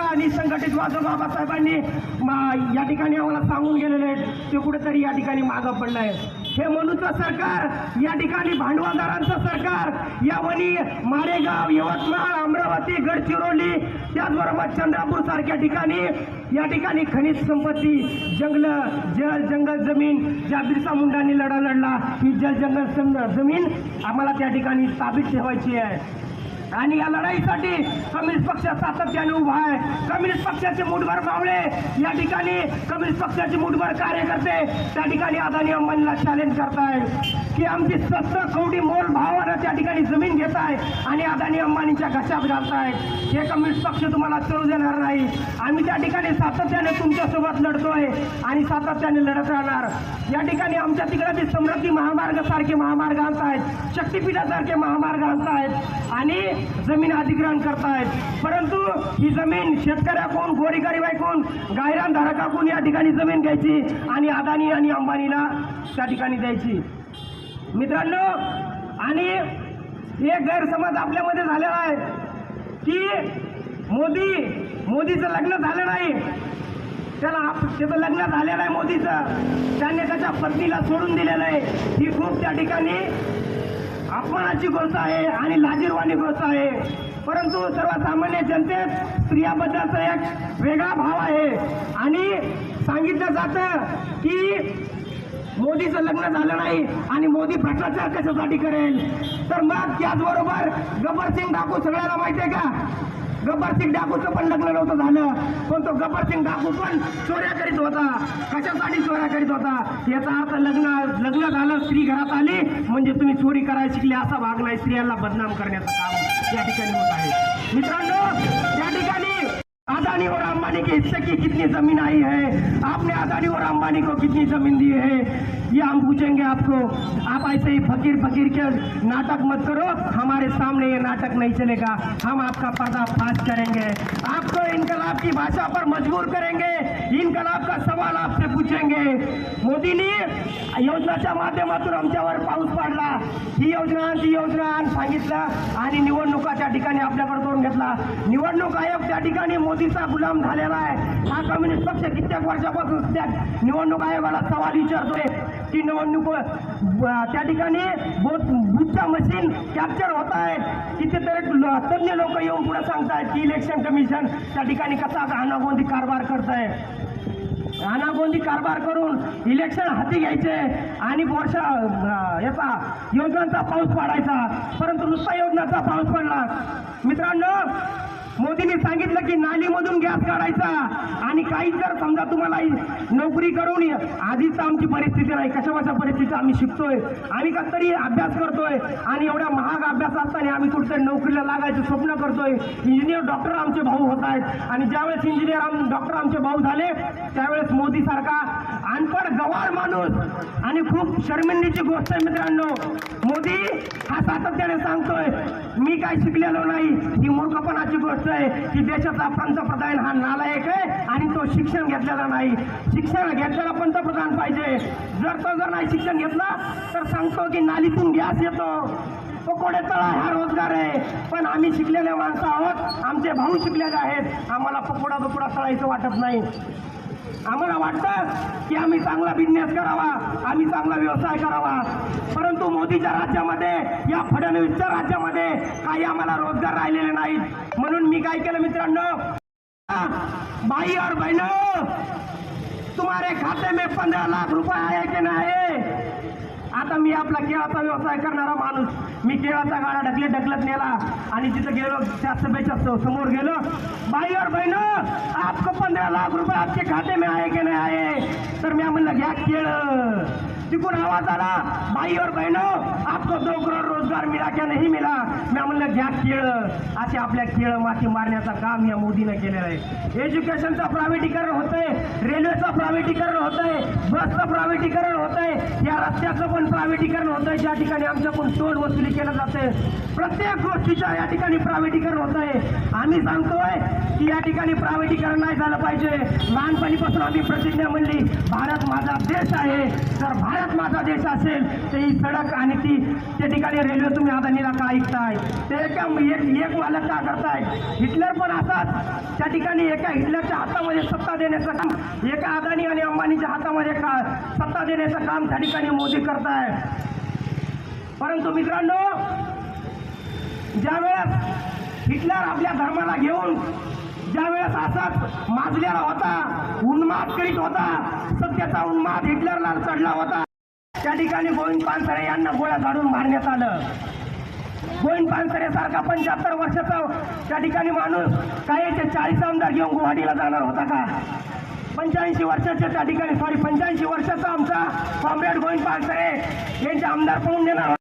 आणि संघटित वाद बाबासाहेबांनी मा- या ठिकाणी आम्हाला सांगून गेलेले आहेत ते कुठेतरी या ठिकाणी मागं पडलं आहे हे म्हणूचं सरकार या ठिकाणी भांडवलदारांचं सरकार यावनी मारेगाव यवतमाळ अमरावती गडचिरोली त्याचबरोबर चंद्रपूर सारख्या ठिकाणी या ठिकाणी खनिज संपत्ती जंगल जल जंगल जमीन ज्या बिरसा मुंडांनी लढा लढला ही जल जंगल सम- जमीन आम्हाला त्या ठिकाणी ताबीत ठेवायची आहे. आणि या लढाईसाठी कम्युनिस्ट पक्ष सातत्याने उभा आहे. कम्युनिस्ट पक्षाचे मुठभर मावळे या ठिकाणी कम्युनिस्ट पक्षाचे मुठभर कार्यकर्ते त्या ठिकाणी अदानी अंबानीला चॅलेंज करताय की आमची सत्तर कवडी मोल भावानं त्या ठिकाणी जमीन घेत आहे आणि अदानी अंबानीच्या घशात घालताय हे कम्युनिस्ट पक्ष तुम्हाला चढू देणार नाही. आम्ही त्या ठिकाणी सातत्याने तुमच्यासोबत लढतोय आणि सातत्याने लढत राहणार. या ठिकाणी आमच्या तिकडे ते समृद्धी महामार्ग सारखे महामार्ग आणतायत. शक्तीपीठासारखे महामार्ग आहेत आणि जमीन अधिग्रहण करतायत. परंतु ही जमीन शेतकऱ्याकडून गोरीगरीबाईकडून गायरान धारकाकडून या ठिकाणी जमीन घ्यायची आणि अदानी आणि अंबानीला त्या ठिकाणी द्यायची. मित्रांनो आणि एक गैरसमज आपल्यामध्ये झालेला आहे की मोदी मोदीचं लग्न झालं नाही. त्याला आप- त्याचं लग्न झालेलं आहे मोदीचं. त्याने त्याच्या पत्नीला सोडून दिलेलं आहे. ही खूप त्या ठिकाणी अपमानाची गोष्ट आहे आणि लाजीरवाणी गोष्ट आहे. परंतु सर्वसामान्य जनतेत स्त्रियाबद्दलचा एक वेगळा भाव आहे. आणि सांगितलं जातं की मोदीचं लग्न झालं नाही आणि मोदी भ्रष्टाचार कशासाठी करेल? तर मग त्याचबरोबर गब्बर सिंग ठाकूर सगळ्याला माहिती आहे का? गब्बर सिंग डाकूचं पण लग्न नव्हतं झालं. पण तो गब्बर सिंग डाकू पण चोऱ्या करीत होता. कशासाठी चोऱ्या करीत होता? याचा अर्थ लग्न लग्न झालं स्त्री घरात आली. म्हणजे तुम्ही चोरी करायला शिकले असा भाग नाही स्त्रियांना बदनाम करण्याचं काम या ठिकाणी होत आहे. मित्रांनो या ठिकाणी अदानी और अंबानी के हिस्से की कितनी जमीन आई है आपने अदानी और अंबानी को कितनी जमीन दी है ये हम पूछेंगे आपको। आप ऐसे ही फकीर फकीर के नाटक मत करो। हमारे सामने ये नाटक नहीं चलेगा। हम आपका पर्दाफाश करेंगे। आपको इनकलाब की भाषा पर मजबूर करेंगे। इनकलाब का सवाल आपसे पूछेंगे। मोदींनी योजनाच्या माध्यमातून आमच्यावर पाऊस पाडला. ही योजना ती योजना सांगितलं आणि निवडणुका त्या ठिकाणी आपल्याकडे करून घेतला. निवडणूक आयोग त्या ठिकाणी मोदीचा गुलाम झालेला आहे. हा कम्युनिस्ट पक्ष कित्येक वर्षापासून त्या निवडणूक आयोगाला सवाल विचारतोय. की निवडणूक त्या ठिकाणी बोट बुथच्या मशीन कॅप्चर होत आहेत कितीतरी तज्ञ तज्ज्ञ लोक येऊन पुढे सांगतायत की इलेक्शन कमिशन त्या ठिकाणी कसा अनागोंदी कारभार करत आहे अनागोंदी कारभार करून इलेक्शन हाती घ्यायचे आणि वर्षा याचा योजनांचा पाऊस पाडायचा. परंतु नुसता योजनाचा पाऊस पडला. मित्रांनो मोदींनी सांगितलं की नालीमधून गॅस करायचा आणि काही जर समजा तुम्हाला नोकरी करून आधीच आमची परिस्थिती नाही कशा कशा परिस्थिती आम्ही शिकतोय आम्ही कसं तरी अभ्यास करतोय आणि एवढ्या महाग अभ्यास असताना आम्ही कुठेतरी नोकरीला लागायचं स्वप्न करतोय. इंजिनियर डॉक्टर आमचे भाऊ होत आहेत. आणि ज्यावेळेस इंजिनियर आम डॉक्टर आमचे भाऊ झाले त्यावेळेस मोदी सारखा अनपड गवार माणूस आणि खूप शर्मिंदीची गोष्ट आहे मित्रांनो. मोदी हा सातत्याने सांगतोय मी काय शिकलेलो नाही ही मूर्खपणाची गोष्ट आहे की देशाचा पंतप्रधान हा नालायक आहे आणि तो शिक्षण घेतलेला नाही. शिक्षण घेतलेला पंतप्रधान पाहिजे. जर तो जर नाही शिक्षण घेतला तर सांगतो की नालीतून गॅस येतो. पकोडे तळा हा रोजगार आहे. पण आम्ही शिकलेले माणसं आहोत आमचे भाऊ शिकलेले आहेत. आम्हाला पकोडा बिकोडा तळायचं वाटत नाही. आम्हाला वाटतं की आम्ही चांगला बिझनेस करावा आम्ही चांगला व्यवसाय करावा. परंतु मोदीच्या राज्यामध्ये या फडणवीसच्या राज्यामध्ये काही आम्हाला रोजगार राहिलेले नाहीत. म्हणून मी काय केलं मित्रांनो? भाई और बहनों तुम्हारे खाते में पंधरा लाख रुपये आहे की नाही? आता मी आपला केळाचा व्यवसाय करणारा माणूस. मी केळाचा गाडा ढकले ढकलत नेला आणि तिथं गेलो त्या सभेच्या समोर गेलो. भाई और बहनों आपको पंद्रह लाख रुपये आपके खाते में आए की नाही आहे तर मी म्हणलं घ्या केळ तिकून आवाज आला। भाई और बहनों आपको दो करोड रोजगार मिला क्या नहीं मिला? मी म्हणलं घ्या केळ असे आपल्या खेळ माती मारण्याचं काम या मोदीनं केलेलं आहे. एज्युकेशनचं प्रायव्हेटीकरण होतंय रेल्वेचं प्रायव्हेटीकरण होतंय बसचं प्रायव्हेटीकरण त्याचं पण प्रायव्हेटीकरण होतंय ज्या ठिकाणी आमच्याकडून टोल वसुली केलं जाते प्रत्येक गोष्टीच्या या ठिकाणी प्रायव्हेटीकरण आहे आम्ही सांगतोय की या ठिकाणी प्रायव्हेटीकरण नाही झालं पाहिजे. लहानपणीपासून आम्ही प्रतिज्ञा म्हणली भारत माझा देश आहे. तर भारत माझा देश असेल तर ही सडक आणि ती त्या ठिकाणी रेल्वे तुम्ही अदानीला का ऐकताय? ते एका एक एक मालक का करताय? हिटलर पण असाच. त्या ठिकाणी एका हिटलरच्या हातामध्ये सत्ता देण्याचं काम एका अदानी आणि अंबानीच्या हातामध्ये का सत्ता देण्याचं काम त्या ठिकाणी मोदी करताय. परंतु मित्रांनो ज्यावेळेस हिटलर आपल्या धर्माला घेऊन ज्यावेळेस असाच माजलेला होता उन्माद करीत होता सत्याचा उन्माद हिटलरला चढला होता त्या ठिकाणी गोविंद पानसरे यांना गोळ्या झाडून मारण्यात आलं. गोविंद पानसरे सारखा पंच्याहत्तर वर्षाचा त्या ठिकाणी माणूस काही ते चाळीस आमदार घेऊन गुवाहाटीला जाणार होता का? पंच्याऐंशी वर्षाच्या त्या ठिकाणी सॉरी पंच्याऐंशी वर्षाचा आमचा कॉम्रेड गोविंद पानसरे यांचे आमदार पळून देणार